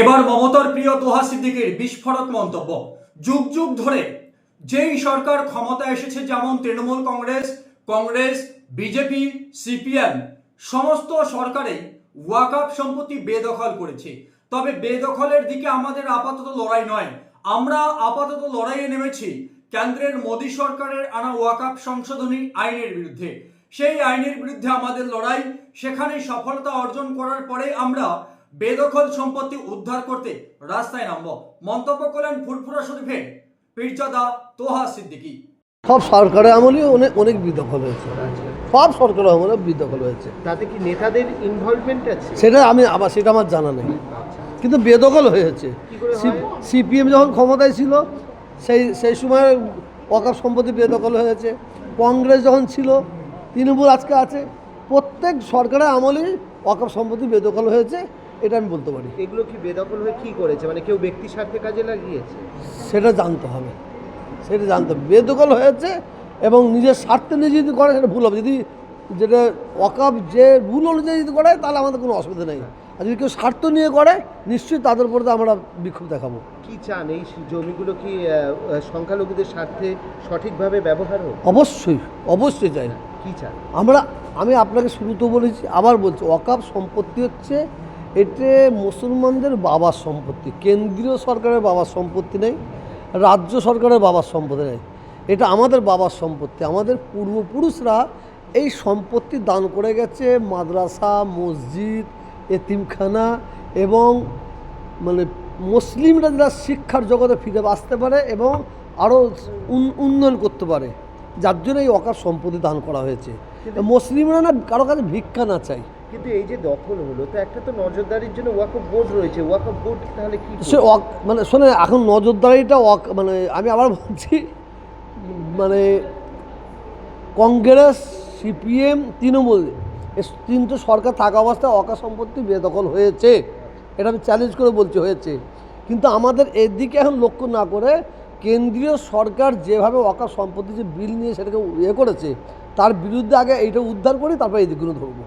এবার মমতার প্রিয় তোহা সিদ্দিকের বিস্ফোরক মন্তব্য। যুগ যুগ ধরে যেই সরকার ক্ষমতায় এসেছে, যেমন তৃণমূল কংগ্রেস কংগ্রেস, বিজেপি, সিপিএম, সমস্ত সরকারে ওয়াকআপ সম্পত্তি বেদখল করেছে। তবে বেদখলের দিকে আমাদের আপাতত লড়াই নয়। আমরা আপাতত লড়াইয়ে নেমেছি কেন্দ্রের মোদী সরকারের আনা ওয়াকআপ সংশোধনী আইনের বিরুদ্ধে। সেই আইনের বিরুদ্ধে আমাদের লড়াই সেখানে সফলতা অর্জন করার পরে আমরা বেদখল সম্পত্তি উদ্ধার করতে রাস্তায় নামব। মন্তব্য করলেন ফুরফুরা শরীফের পীরজাদা তোহা সিদ্দিকী। সব সরকারের আমলেই অনেক অনেক বিদখল হয়েছে। সব সরকারের আমলে বিদখল হয়েছে। তাতে কি নেতাদের ইনভলভমেন্ট আছে? সেটা আমি আবার সেটা আমার জানা নেই। কিন্তু বেদখল হয়েছে। সিপিএম যখন ক্ষমতায় ছিল সেই সেই সময় ওয়াকাপ সম্পত্তি বেদখল হয়েছে। কংগ্রেস যখন ছিল তৃণমূল আজকে আছে। প্রত্যেক সরকারের আমলেই ওয়াকাপ সম্পত্তি বেদখল হয়েছে। এটা আমি বলতে পারি। এগুলো কি বেদখল হয়ে কি করেছে? মানে কেউ ব্যক্তি স্বার্থে কাজে লাগিয়েছে? সেটা জানতে হবে। সেটা জানতে হবে। বেদখল হয়েছে এবং নিজের স্বার্থে নিজে যদি করে সেটা ভুল হবে। যদি যেটা অকাপ যে রুল অনুযায়ী যদি করে তাহলে আমাদের কোনো অসুবিধা নেই। আর যদি কেউ স্বার্থ নিয়ে করে নিশ্চয়ই তাদের উপরে তো আমরা বিক্ষোভ দেখাবো। কি চান? এই জমিগুলো কি সংখ্যালঘুদের স্বার্থে সঠিকভাবে ব্যবহার হোক? অবশ্যই অবশ্যই চাই। কি চান? আমরা আমি আপনাকে শুরুতেও বলেছি আবার বলছি অকাপ সম্পত্তি হচ্ছে এতে মুসলমানদের বাবার সম্পত্তি কেন্দ্রীয় সরকারের বাবার সম্পত্তি নেই রাজ্য সরকারের বাবার সম্পত্তি নেই। এটা আমাদের বাবার সম্পত্তি আমাদের পূর্বপুরুষরা এই সম্পত্তি দান করে গেছে মাদ্রাসা মসজিদ এতিমখানা এবং মানে মুসলিমরা যারা শিক্ষার জগতে ফিরে আসতে পারে এবং আরও উন্নয়ন করতে পারে যার জন্য এই অকার সম্পত্তি দান করা হয়েছে। মুসলিমরা না কারও কাছে ভিক্ষা না চাই কিন্তু এই যে দখল হলো, তো একটা তো নজরদারির জন্য ওয়াকফ বোর্ড রয়েছে। ওয়াকফ বোর্ড তাহলে কি সে? অক মানে শোনে, এখন নজরদারিটা অক মানে আমি আবার বলছি মানে কংগ্রেস, সিপিএম, তৃণমূল, এ তিনটে সরকার থাকা অবস্থায় অকা সম্পত্তি বেদখল হয়েছে। এটা আমি চ্যালেঞ্জ করে বলছি, হয়েছে। কিন্তু আমাদের এর দিকে এখন লক্ষ্য না করে কেন্দ্রীয় সরকার যেভাবে অকা সম্পত্তি যে বিল নিয়ে সেটাকে ইয়ে করেছে, তার বিরুদ্ধে আগে এইটা উদ্ধার করি, তারপরে এই দিকগুলো ধরবো।